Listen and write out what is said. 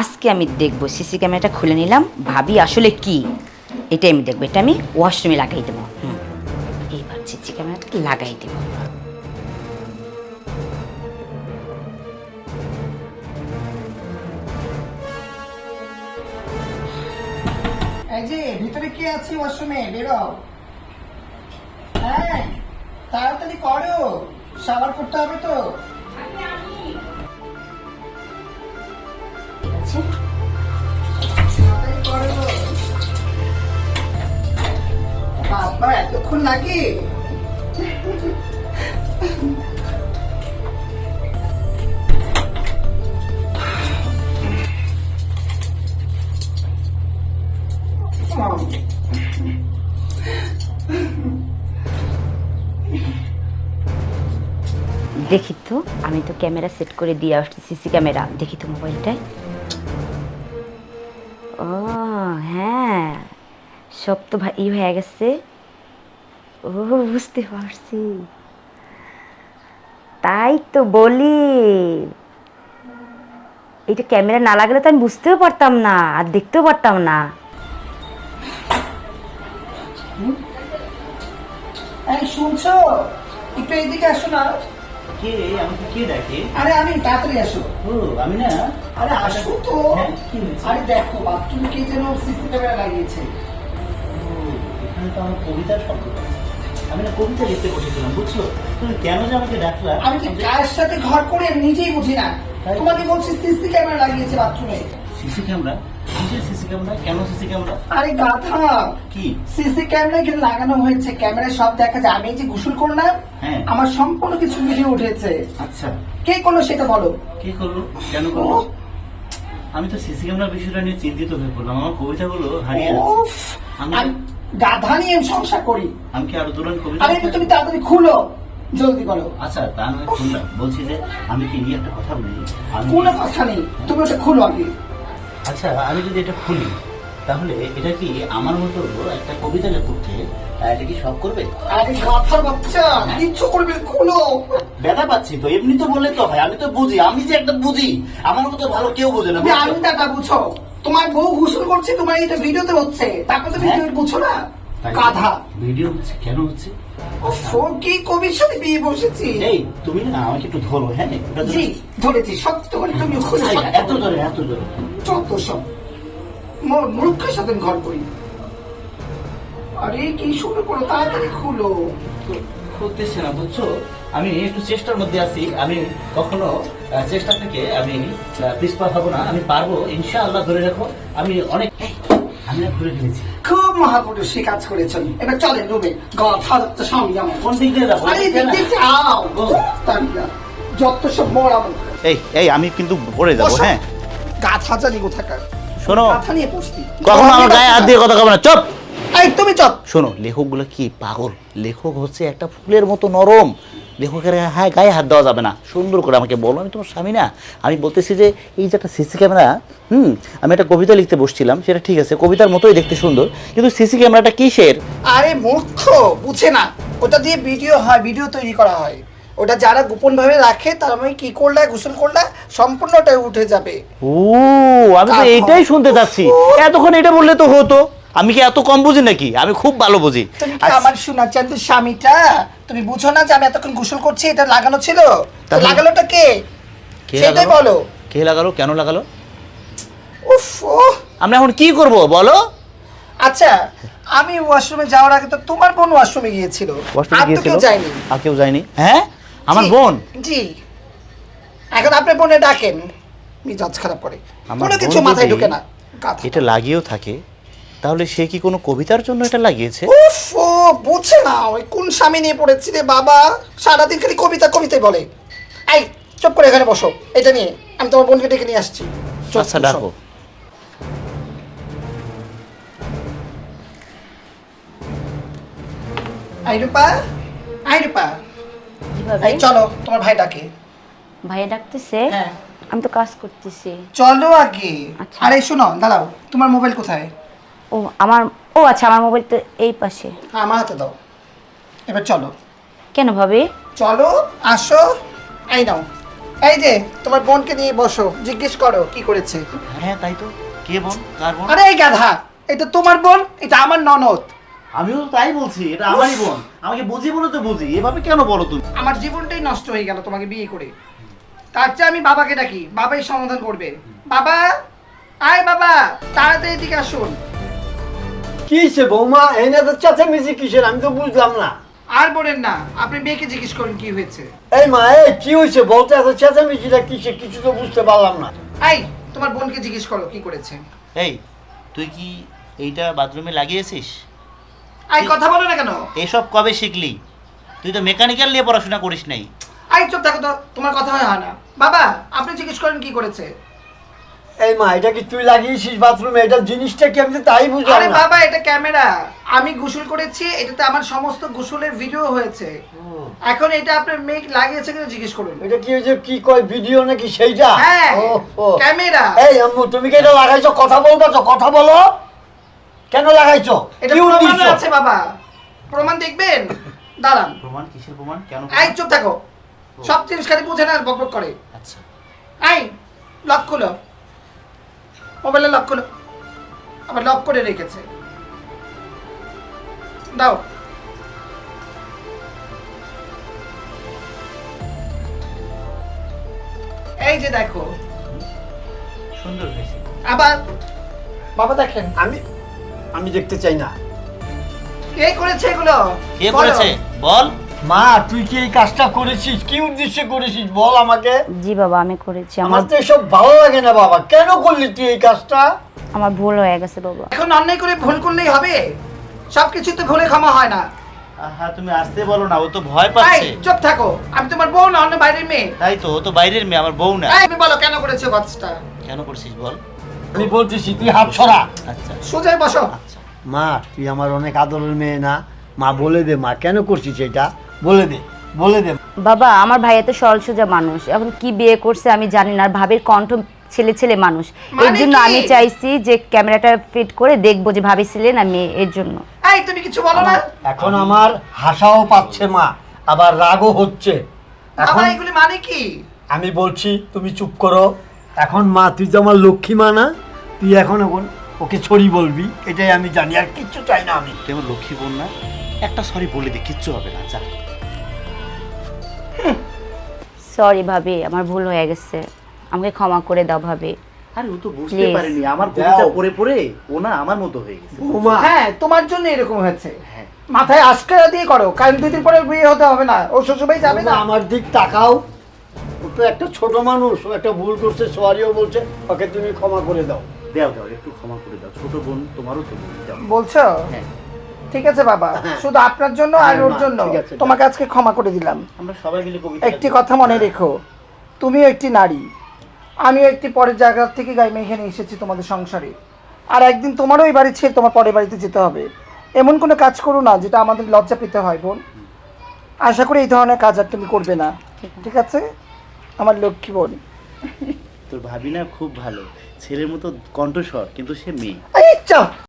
আজকে আমি দেখব সিসি ক্যামেরাটা খুলে নিলাম ভাবি আসলে কি? এটাই আমি দেখব এটা আমি ওয়াশরুমে লাগাই দেবো। হুম। এইবার সিসি ক্যামেরাটা লাগাই দেবো। এই যে ভিতরে কে আছে ওয়াশরুমে বেরো। হ্যাঁ তাড়াতাড়ি করো। সাবার করতে হবে তো। বাবা, এতক্ষণ দেখি তো, আমি তো ক্যামেরা সেট করে দিয়ে আসছি, সিসি ক্যামেরা। দেখি তো মোবাইলটায়। ও হ্যাঁ। সব তো ভাই হয়ে গেছে। ও বুঝতে পারছি। তাই তো বলি। এটা ক্যামেরা না লাগলে তো আমি বুঝতেও পারতাম না আর দেখতেও পারতাম না। এই শুনছো? একটু এদিকে আসো না। কে আমাকে কে ডাকে? আরে আমি তাড়াতাড়ি আসো। ও আমি না? আরে আসো তো। হ্যাঁ? আরে দেখো বাথরুমে কে যেন সিসি ক্যামেরা লাগিয়েছে। ও, এখানে তো আমার কবিতার শব্দ। আমি না কবিতা লিখতে বসেছিলাম বুঝছ? তুমি কেন যে আমাকে ডাকলা? আমি কার সাথে ঘর করে নিজেই বুঝি না? তোমাকে বলছি সিসি ক্যামেরা লাগিয়েছে বাথরুমে। CC camera? কিসের সিসি ক্যামেরা? কেন সিসি ক্যামেরা? আরে গাধা! কি? সিসি ক্যামেরা এখানে লাগানো হয়েছে। ক্যামেরায় সব দেখা যায়। আমি যে গোসল করলাম হ্যাঁ। আমার সম্পূর্ণ কিছু ভিডিও উঠেছে। আচ্ছা। কে করল সেটা বলো? কে করল? কেন করল? আমি তো সিসি ক্যামেরা বিষয়টা নিয়ে চিন্তিত হয়ে পড়লাম। আমার কবিতাগুলো হারিয়ে যাচ্ছে। আমি গাধা নিয়ে আমি সংসার করি। আমি কি আরও দুরান কবিতা আরে তুমি তাড়াতাড়ি খুলো। জলদি বলো আচ্ছা তা নয় শুনলাম বলছি যে আমি কি নিয়ে একটা কথা বলি? আমি কোনো কথা নেই। তুমি ওটা খুলো আগে। আচ্ছা আমি যদি এটা খুলি তাহলে এটা কি আমার মতো একটা কবিতা লেখককে এটা কি সব করবে? আরে গাধার বাচ্চা কিচ্ছু করবে খুলো। ব্যথা পাচ্ছি তো এমনি তো বললে তো হয় আমি তো বুঝি আমি যে একটা বুঝি আমার মতো ভালো কেউ বোঝে না তুমি বুঝছ? বুঝো। তোমার বউ গোসল করছে তোমার এটা ভিডিওতে হচ্ছে। তারপর তুমি হ্যাঁ? ভিডিও বুঝো না গাধা ভিডিও হচ্ছে কেন হচ্ছে? কি কবির সাথে বিয়ে বসেছি। এই তুমি না আমাকে একটু ধরো হ্যাঁ? ওটা জি ধরেছি সত্য করে তুমি খুলে এই, সত্য এত করে। এত জোরে যত সব। মূর্খের সাথে ঘর করি। আরে কি শুরু করো তাড়াতাড়ি খুলো। খুলতেছে না বুঝছ? আমি একটু চেষ্টার মধ্যে আছি। আমি কখনো চেষ্টা থেকে আমি পিছপা হব না। আমি পারব ইনশাআল্লাহ ধরে রাখো। আমি অনেক আমি ঘুরে ফেলেছি খুব মহাপুরুষী কাজ করেছেন। এবার চলেন রুমে। গাধা তো স্বামী আমার কোন দিক দিয়ে যাব? আরে দেখতে চাও ও। তাই না যত সব মুখ এই এই আমি কিন্তু পড়ে যাব হ্যাঁ। গাধা জানি কোথাকার? শোনো। গাধা নিয়ে কখনো আমার গায়ে হাত দিয়ে কথা কবে না। চুপ! তুমি চপ। শোনো লেখকগুলো কি পাগল? লেখক হচ্ছে একটা ফুলের মতো নরম। লেখকের হ্যাঁ গায়ে হাত দেওয়া যাবে না। সুন্দর করে আমাকে বলো আমি তোমার স্বামী না। আমি বলতেছি যে এই যে একটা সিসি ক্যামেরা হুম আমি একটা কবিতা লিখতে বসছিলাম সেটা ঠিক আছে কবিতার মতোই দেখতে সুন্দর কিন্তু সিসি ক্যামেরাটা কিসের? আরে মূর্খ বুঝে না। ওটা দিয়ে ভিডিও হয় ভিডিও তৈরি করা হয়। ওটা যারা গোপন ভাবে রাখে তার মানে কি করলে গোসল করলে সম্পূর্ণ ওটা উঠে যাবে। ও আমি তো এটাই শুনতে চাচ্ছি। এতক্ষণ এটা বললে তো হতো। আমি কি এত কম বুঝি নাকি? আমি খুব ভালো বুঝি। তুমি কি আমার শোনা চান্দ স্বামীটা? তুমি বুঝো না যে আমি এতক্ষণ গোসল করছি এটা লাগানো ছিল? তো তাহলে- লাগানোটা কে? কে সেটাই লাগালো? বলো। কে লাগালো? কেন লাগালো? উফ ওহ। আমরা এখন কি করব বলো? আচ্ছা আমি ওয়াশরুমে যাওয়ার আগে তো তোমার বোন ওয়াশরুমে গিয়েছিল। ওয়াশরুমে আর তো কেউ যায়নি। আর কেউ যায়নি? হ্যাঁ? আমার জি, বোন? জি। এখন আপনি বোনে ডাকেন। মিজাজ খারাপ করে। আমার কোনো বোন কিছু মাথায় যদি ঢুকে না। গাধা। এটা লাগিয়েও থাকে। তাহলে সে কি কোনো কবিতার জন্য এটা লাগিয়েছে? উফ ও বুঝছে না ওই কোন স্বামী নিয়ে পড়েছি রে বাবা। সারাদিন খালি কবিতা কবিতাই বলে। এই চুপ করে এখানে বসো এটা নিয়ে। আমি তোমার বোনকে ডেকে নিয়ে আসছি। চুপ, আচ্ছা বসো। ডাকো আই রূপা আই রূপা। কীভাবে চলো তোমার ভাই ডাকে। ভাইয়া ডাকতেছে? হ্যাঁ। আমি তো কাজ করতেছি। চলো আগে। আচ্ছা। আরে শোনো দাঁড়াও তোমার মোবাইল কোথায়? ও আমার ও আচ্ছা আমার মোবাইল তো এই পাশে। হ্যাঁ, আমার হাতে দাও। এবার চলো। কেন ভাবি? চলো আসো এই নাও। এই যে তোমার বোনকে নিয়ে বসো জিজ্ঞেস করো কি করেছে। হ্যাঁ তাই তো। কে বোন? কার বোন? আরে এই গাধা এটা তোমার বোন এটা আমার ননদ। আমিও তাই বলছি এটা আমারই বোন। আমাকে বুঝি বলে তো বুঝি এভাবে কেন বলো তুমি? আমার জীবনটাই নষ্ট হয়ে গেল তোমাকে বিয়ে করে। তার চেয়ে আমি বাবাকে ডাকি বাবাই সমাধান করবে। বাবা আয় বাবা তাড়াতাড়ি এদিকে আসুন। কি হয়েছে বৌমা? এনে তো চেঁচামেচি কিসের? আমি তো বুঝলাম না। আর বলেন না আপনি মেয়েকে জিজ্ঞেস করুন কি হয়েছে। এই মা এই কি হয়েছে বলতে এত চেঁচামেচিটা কিসে কিছু তো বুঝতে পারলাম না। এই তোমার বোনকে জিজ্ঞেস করো কি করেছে। এই তুই কি এইটা বাথরুমে লাগিয়েছিস? আই কথা বলো না কেন? এসব কবে শিখলি? তুই তো মেকানিক্যাল নিয়ে পড়াশোনা করিস নাই। আই চুপ থাকো তো তোমার কথা হয় না। বাবা আপনি জিজ্ঞেস করেন কি করেছে। এই মা এটা কি তুই লাগিয়েছিস বাথরুমে? এটা জিনিসটা কি আমি তাই বুঝলাম আরে বাবা এটা ক্যামেরা। আমি গোসল করেছি এটাতে আমার সমস্ত গোসলের ভিডিও হয়েছে। এখন এটা আপনার মেয়ে লাগিয়েছে কিনা জিজ্ঞেস করুন। এটা কি হয়েছে কি কয় ভিডিও নাকি সেইটা? হ্যাঁ। ক্যামেরা। এই আম্মু তুমি কি এটা লাগাইছো? কথা বলব তো কথা বলো। কেন লাগাইছো? এটা কি প্রমাণ উদ্দেশ্য? আছে বাবা। প্রমাণ দেখবেন? দাঁড়ান। প্রমাণ? কিসের প্রমাণ? কেন এই চুপ থাকো। সব জিনিস খালি বুঝে না আর বকবক করে। আচ্ছা। এই লক খুলো। মোবাইলে লক খুলো আবার লক করে রেখেছে। দাও। এই যে দেখো সুন্দর হয়েছে। আবার বাবা দেখেন। আমি আমি দেখতে চাই না। কে করেছে এগুলো? কে বলো। করেছে বল। মা তুই কি এই কাজটা করেছিস? কি উদ্দেশ্যে করেছিস? বল আমাকে। জি বাবা আমি করেছি। আমার আমার তো এসব ভালো লাগে না বাবা। কেন করলি তুই এই কাজটা? আমার ভুল হয়ে গেছে বাবা। এখন অন্যায় করে ভুল করলেই হবে? সবকিছু তো ভুলে ক্ষমা হয় না। হ্যাঁ তুমি আসতে বলো না ও তো ভয় পাচ্ছে। চুপ থাকো। আমি তোমার বউ না অন্য বাইরের মেয়ে। তাই তো ও তো বাইরের মেয়ে আমার বউ না। এই, তুমি বলো কেন করেছ কাজটা? কেন করছিস বল? আমি বলতেছি তুই হাত ছড়া আচ্ছা। সোজাই বসো। আচ্ছা। মা তুই আমার অনেক আদরের মেয়ে না। মা বলে দে মা কেন করছিস এটা? বলে দে বলে দে। বাবা আমার ভাই এত সরল সোজা মানুষ। এখন কি বিয়ে করছে আমি জানি না আর ভাবির কণ্ঠ ছেলে ছেলে মানুষ। এর মানে জন্য আমি চাইছি যে ক্যামেরাটা ফিট করে দেখব যে ভাবি ছিলেন আর মেয়ে এর জন্য। এই তুমি কিছু বলো না। এখন আমার হাসাও পাচ্ছে মা আবার রাগও হচ্ছে। এখন এগুলি মানে কি? আমি বলছি তুমি চুপ করো। এখন মা তুই তো আমার লক্ষ্মী মা না তুই এখন এখন ওকে ছড়ি বলবি এটাই আমি জানি আর কিচ্ছু চাই না আমি। তুই লক্ষ্মী বোন না? একটা সরি বলে দে কিচ্ছু হবে না যা। সরি ভাবি আমার ভুল হয়ে গেছে। আমাকে ক্ষমা করে দাও ভাবি। আরে ও তো বুঝতে Please. পারেনি আমার কবিতা পড়ে পড়ে ও না আমার মতো হয়ে গেছে। বৌমা। হ্যাঁ তোমার জন্য এরকম হয়েছে। হ্যাঁ। মাথায় আজকারা দিয়ে করো কারণ দুদিন পরে বিয়ে হতে হবে না। ও শ্বশুরবাড়ি যাবে না। বৌমা, আমার দিক তাকাও। ও তো একটা ছোট মানুষ ও একটা ভুল করছে সরিও বলছে। ওকে তুমি ক্ষমা করে দাও। দাও দাও একটু ক্ষমা করে দাও। ছোট বোন তোমারও তো বোন দাও। বলছো? হ্যাঁ। ঠিক আছে বাবা। হ্যাঁ। শুধু আপনার জন্য আর হ্যাঁ, ওর জন্য। তোমাকে আজকে ক্ষমা করে দিলাম। আমরা সবাই মিলে একটি কথা মনে রেখো। তুমিও একটি নারী। আমিও একটি পরের জায়গা থেকে গাই এখানে এসেছি তোমাদের সংসারে। আর একদিন তোমারও এই বাড়ি ছেড়ে তোমার পরের বাড়িতে যেতে হবে। এমন কোনো কাজ করো না যেটা আমাদের লজ্জা পেতে হয় বোন। আশা করি এই ধরনের কাজ আর তুমি করবে না। ঠিক আছে? আমার লক্ষ্মী বোন। তোর ভাবি না খুব ভালো। ছেলের মতো কণ্ঠস্বর কিন্তু সে মেয়ে।